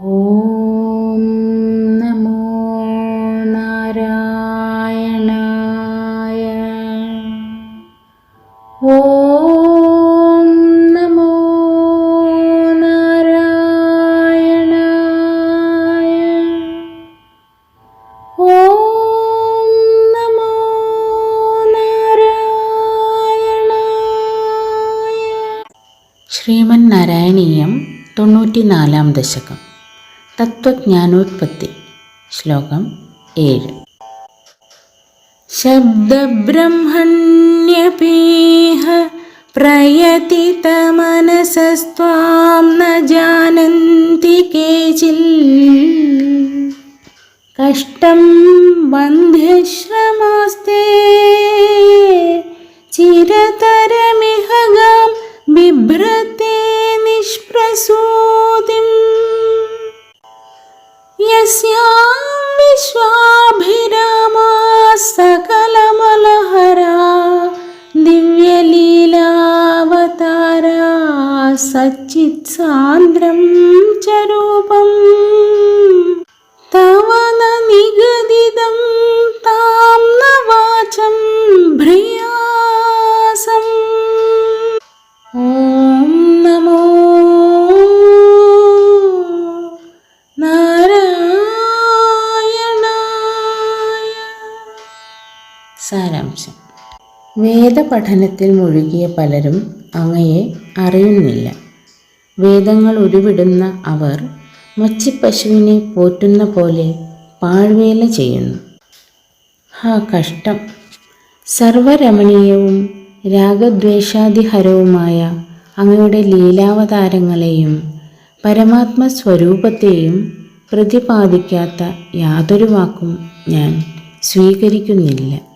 ഓം നമോ നാരായണായ. ഓം നമോ നാരായണായ. ഓം നമോ നാരായണായ. ശ്രീമൻ നാരായണീയം തൊണ്ണൂറ്റിനാലാം ദശകം. തത്വജ്ഞാനോത്പത്തി. ശ്ലോകം ഏഴ്. ശബ്ദബ്രഹ്മണ്യപീഹ പ്രയതിതമനസസ്ത്വാം ന ജാനന്തി കേചിൽ. കഷ്ടം ബന്ധ്യശ്രമാസ്തേ ചിരതരമിഹ ഗാം ബിഭ്രത്തെ നിഷ്പ്രസൂതിം स्यां विश्वाभिरामा सकलमलहरा दिव्यलीलावतारा सच्चित्सान्द्रं च रूपम्। സാരാംശം. വേദപഠനത്തിൽ മുഴുകിയ പലരും അങ്ങയെ അറിയുന്നില്ല. വേദങ്ങൾ ഉരുവിടുന്ന അവർ മച്ചിപ്പശുവിനെ പോറ്റുന്ന പോലെ പാഴ്വേല ചെയ്യുന്നു. ഹാ കഷ്ടം. സർവരമണീയവും രാഗദ്വേഷാദിഹരവുമായ അങ്ങയുടെ ലീലാവതാരങ്ങളെയും പരമാത്മ സ്വരൂപത്തെയും പ്രതിപാദിക്കാത്ത യാതൊരു വാക്കും ഞാൻ സ്വീകരിക്കുന്നില്ല.